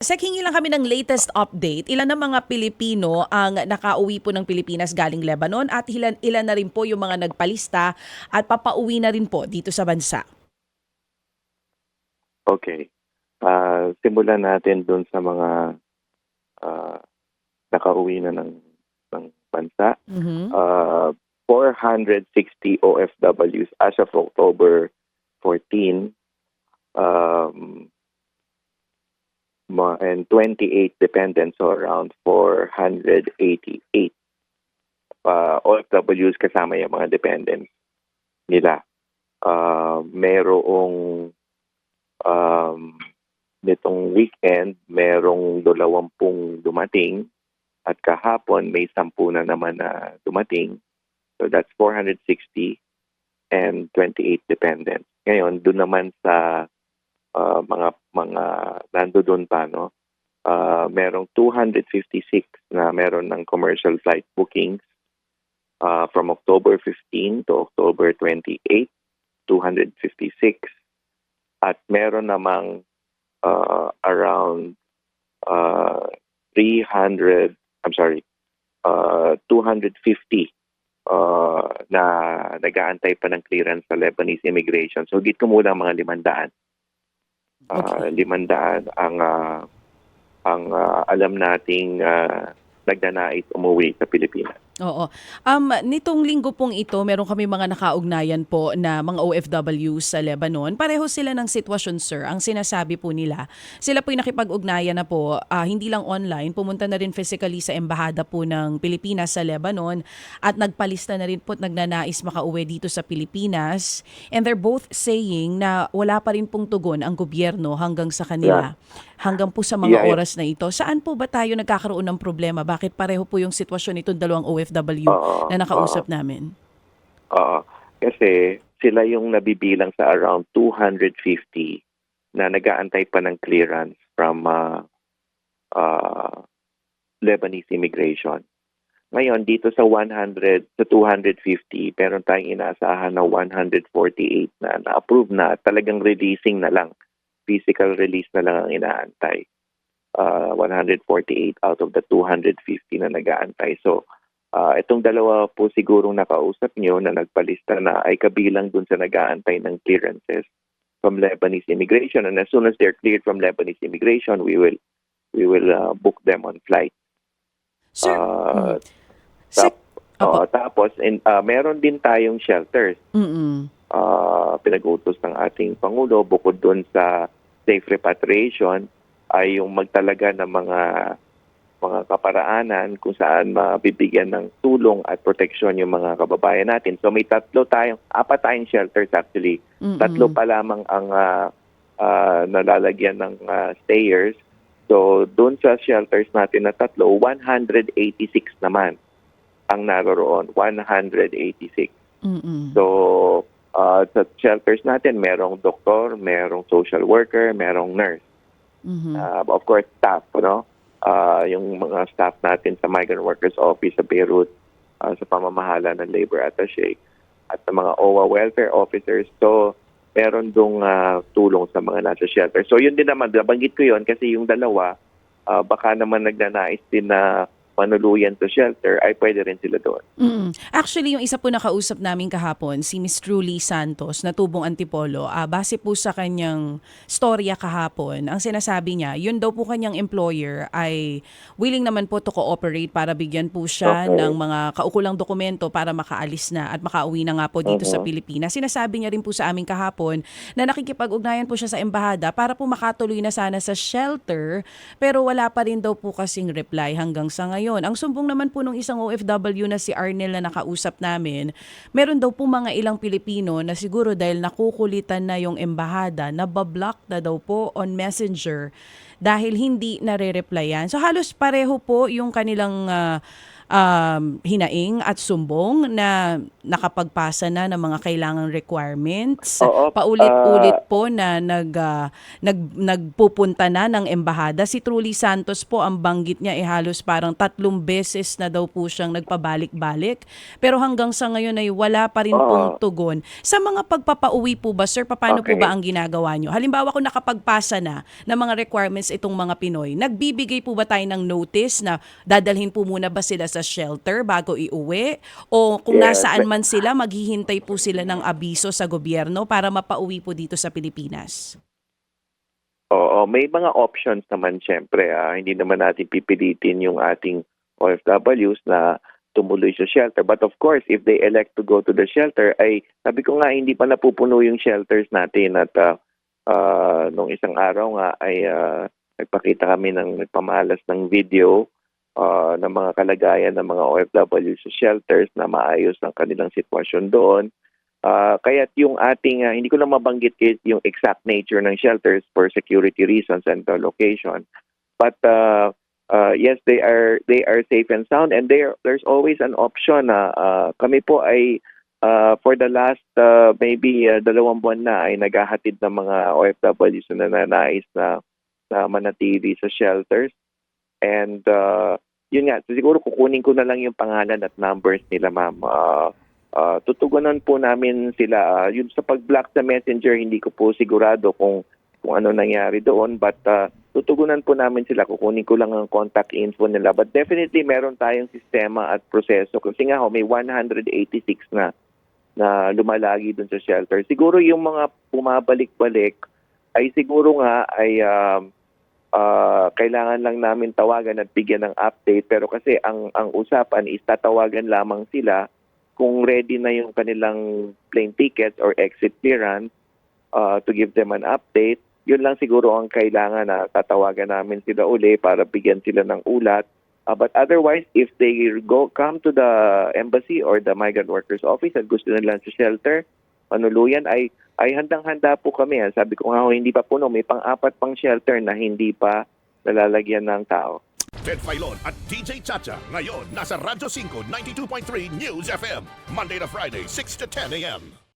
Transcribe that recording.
Sek, hingi lang kami ng latest update. Ilan na mga Pilipino ang nakauwi po ng Pilipinas galing Lebanon at ilan, ilan na rin po yung mga nagpalista at papauwi na rin po dito sa bansa? Okay. Ah, simulan natin dun sa mga ah, nakauwi na ng, ng bansa. Mhm. Uh, 460 OFWs as of October 14. Um, ma- and 28 dependents, so around 488 uh, OFWs kasama yung mga dependents nila. Uh, merong um, nitong weekend, merong dalawampung dumating at kahapon may sampu na naman na dumating. So that's 460 and 28 dependents. Ngayon, doon naman sa uh, mga mga nando doon pa no, uh, merong 256 na meron ng commercial flight bookings uh, from October 15 to October 28, 256 at meron namang uh, around uh, 300 I'm sorry, uh, 250 uh, na nag-aantay pa ng clearance sa Lebanese immigration. So, git ko muna mga limandaan. Uh, Okay. Limandaan ang uh, ang uh, alam nating uh, nagnanais umuwi sa Pilipinas. Oo. Um, nitong linggo pong ito, meron kami mga nakaugnayan po na mga OFW sa Lebanon. Pareho sila ng sitwasyon, sir. Ang sinasabi po nila, sila po yung nakipag-ugnayan na po, ah, hindi lang online, pumunta na rin physically sa embahada po ng Pilipinas sa Lebanon at nagpalista na rin po at nagnanais makauwi dito sa Pilipinas. And they're both saying na wala pa rin pong tugon ang gobyerno hanggang sa kanila. Hanggang po sa mga Yeah, yeah. oras na ito. Saan po ba tayo nagkakaroon ng problema? Bakit pareho po yung sitwasyon itong dalawang OFW Oo, na nakausap namin? Oo. kasi sila yung nabibilang sa around 250 na nag-aantay pa ng clearance from uh, uh, Lebanese immigration. Ngayon, dito sa 100 sa 250, meron tayong inaasahan na 148 na na-approve na talagang releasing na lang. Physical release na lang ang inaantay. Uh, 148 out of the 250 na nag-aantay. So, Ah, itong dalawa po sigurong nakausap nyo na nagpalista na ay kabilang dun sa nag-aantay ng clearances from Lebanese immigration. And as soon as they're cleared from Lebanese immigration, we will we will uh, book them on flight. Sir, Ah, mm. Sek, Oo, tapos in, ah, meron din tayong shelters. mm Ah, pinag-utos ng ating Pangulo bukod dun sa safe repatriation ay yung magtalaga ng mga mga kaparaanan kung saan mabibigyan ng tulong at proteksyon yung mga kababayan natin. So may tatlo tayong, apat tayong shelters actually. Tatlo pa lamang ang ah, ah, nalalagyan ng ah, stayers. So doon sa shelters natin na tatlo, 186 naman ang naroroon. 186. Mm-mm. So, uh, sa shelters natin, merong doktor, merong social worker, merong nurse. Mhm. Uh, of course, staff, no? Uh, yung mga staff natin sa Migrant Workers Office sa Beirut, uh, sa pamamahala ng Labor Attaché, at sa mga OWA welfare officers. So, meron dong uh, tulong sa mga nasa shelter. So, yun din naman, nabanggit ko yun kasi yung dalawa, uh, baka naman nagnanais din na manuluyan sa shelter, ay pwede rin sila doon. Mm. Actually, yung isa po nakausap namin kahapon, si Miss Truly Santos, na tubong antipolo, ah, base po sa kanyang storya kahapon, ang sinasabi niya, yun daw po kanyang employer ay willing naman po to cooperate para bigyan po siya Okay. ng mga kaukulang dokumento para makaalis na at makauwi na nga po dito sa Mhm. Pilipinas. Sinasabi niya rin po sa amin kahapon na nakikipag-ugnayan po siya sa embahada para po makatuloy na sana sa shelter pero wala pa rin daw po kasing reply hanggang sa ngayon. Ang sumbong naman po nung isang OFW na si Arnel na nakausap namin, meron daw po mga ilang Pilipino na siguro dahil nakukulitan na yung embahada, nabablock na daw po on messenger dahil hindi nare-replyan. So halos pareho po yung kanilang ah, um, hinaing at sumbong na nakapagpasa na ng mga kailangang requirements. Oo, Paulit-ulit ah, po na nag, ah, nag, nagpupunta na ng embahada. Si Truly Santos po, ang banggit niya ay halos parang tatlong beses na daw po siyang nagpabalik-balik. Pero hanggang sa ngayon ay wala pa rin Oo. pong tugon. Sa mga pagpapauwi po ba, sir, paano po Okay. ba ang ginagawa nyo? Halimbawa kung nakapagpasa na ng mga requirements itong mga Pinoy, nagbibigay po ba tayo ng notice na dadalhin po muna ba sila sa shelter bago iuwi? O kung Yes. nasaan man sila, maghihintay po sila ng abiso sa gobyerno para mapauwi po dito sa Pilipinas? Oo, may mga options naman syempre. ah. Hindi naman natin pipilitin yung ating OFWs na tumuloy sa shelter. But of course, if they elect to go to the shelter, ay sabi ko nga, hindi pa napupuno yung shelters natin. At ah, ah, nung isang araw nga ay ah, nagpakita kami ng nagpamalas ng video ah, ng mga kalagayan ng mga OFW sa shelters na maayos ang kanilang sitwasyon doon. Ah, kaya't yung ating, ah, hindi ko lang mabanggit yung exact nature ng shelters for security reasons and the location. But uh, uh, yes, they are they are safe and sound and there there's always an option na ah, kami po ay ah, for the last ah, maybe ah, dalawang buwan na ay naghahatid ng mga OFWs na nananais na, na manatili sa shelters. And uh, yun nga, siguro kukunin ko na lang yung pangalan at numbers nila, ma'am. Ah, Ah, tutugunan po namin sila. Ah, yun sa pag-block sa messenger, hindi ko po sigurado kung kung ano nangyari doon. But ah, tutugunan po namin sila. Kukunin ko lang ang contact info nila. But definitely meron tayong sistema at proseso. Kasi nga ho, may 186 na na lumalagi doon sa shelter. Siguro yung mga bumabalik-balik ay siguro nga ay um, ah, kailangan lang namin tawagan at bigyan ng update. Pero kasi ang ang usapan is tatawagan lamang sila kung ready na yung kanilang plane tickets or exit clearance uh, to give them an update, yun lang siguro ang kailangan na tatawagan namin sila uli para bigyan sila ng ulat. Uh, but otherwise, if they go come to the embassy or the migrant workers office at gusto nila sa shelter, manuluyan ay ay handang-handa po kami. Sabi ko nga hindi pa puno, may pang-apat pang shelter na hindi pa nalalagyan ng tao. Ted Filon at DJ Chacha. Ngayon, nasa Radyo 5, 92.3 News FM. Monday to Friday, 6 to 10 a.m.